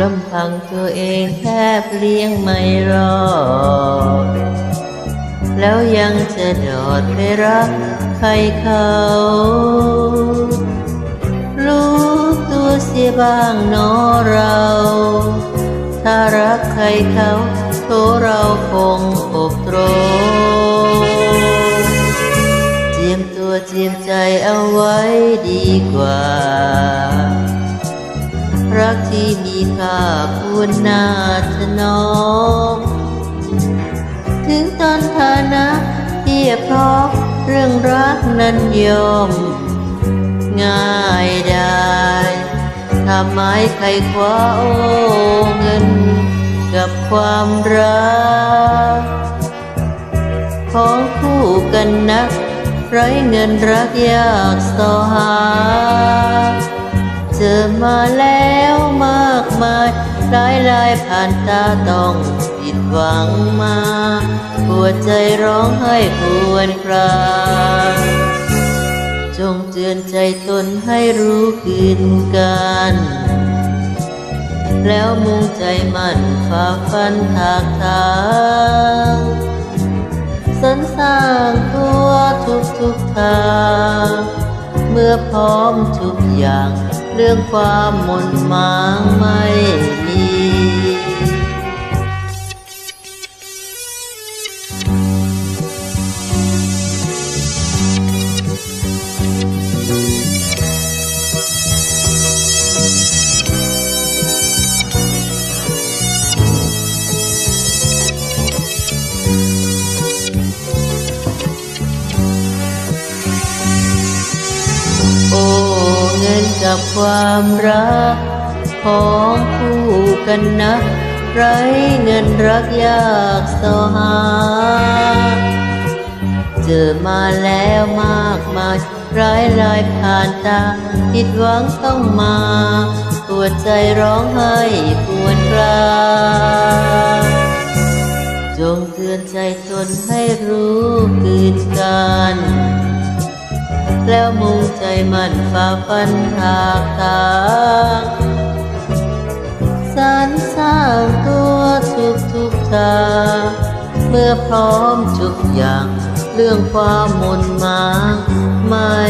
ลำพังตัวเองแทบเลี้ยงไม่รอด แล้วยังจะโดดไปรักใครเขา รู้ตัวเสียบ้างเนอเรา ถ้ารักใครเขาโทเราคงอกตรเจียมตัวเจียมใจเอาไว้ดีกว่า รักที่มีค่าควรน่าถนอมถึงตอนฐานะเทียบพอเรื่องรักนั้นยอมง่ายได้ทำไมใครคว้าโอ้เงินกับความรัก ของคู่กันนัก ไรเงินรักยากสอหา เจอมาแล้วมากมายหลายหลายผ่านตาต้องผิดหวังมาปวดใจร้องไห้ควรครางจงเตือนใจตนให้รู้คืนกัน แล้วมุ่งใจมั่นฝ่าฟันทางทางสรรสร้างตัวทุกทุกทาง เมื่อพร้อมทุกอย่าง เรื่องความหมนหมางไม่มี กับความรัก ของคู่กันนะไรเงินรักยากสหา เจอมาแล้วมากมายร้ายลายผ่านตาผิดหวังต้องมาปวดใจร้องไห้ปวดกลาจงเตือนใจตนให้รู้คืนกัน แล้วมุ่งใจมันฝ่าฟันทากทางสรรสร้างตัวทุกทุกทางเมื่อพร้อมทุกอย่าง เรื่องความมุนมาไม่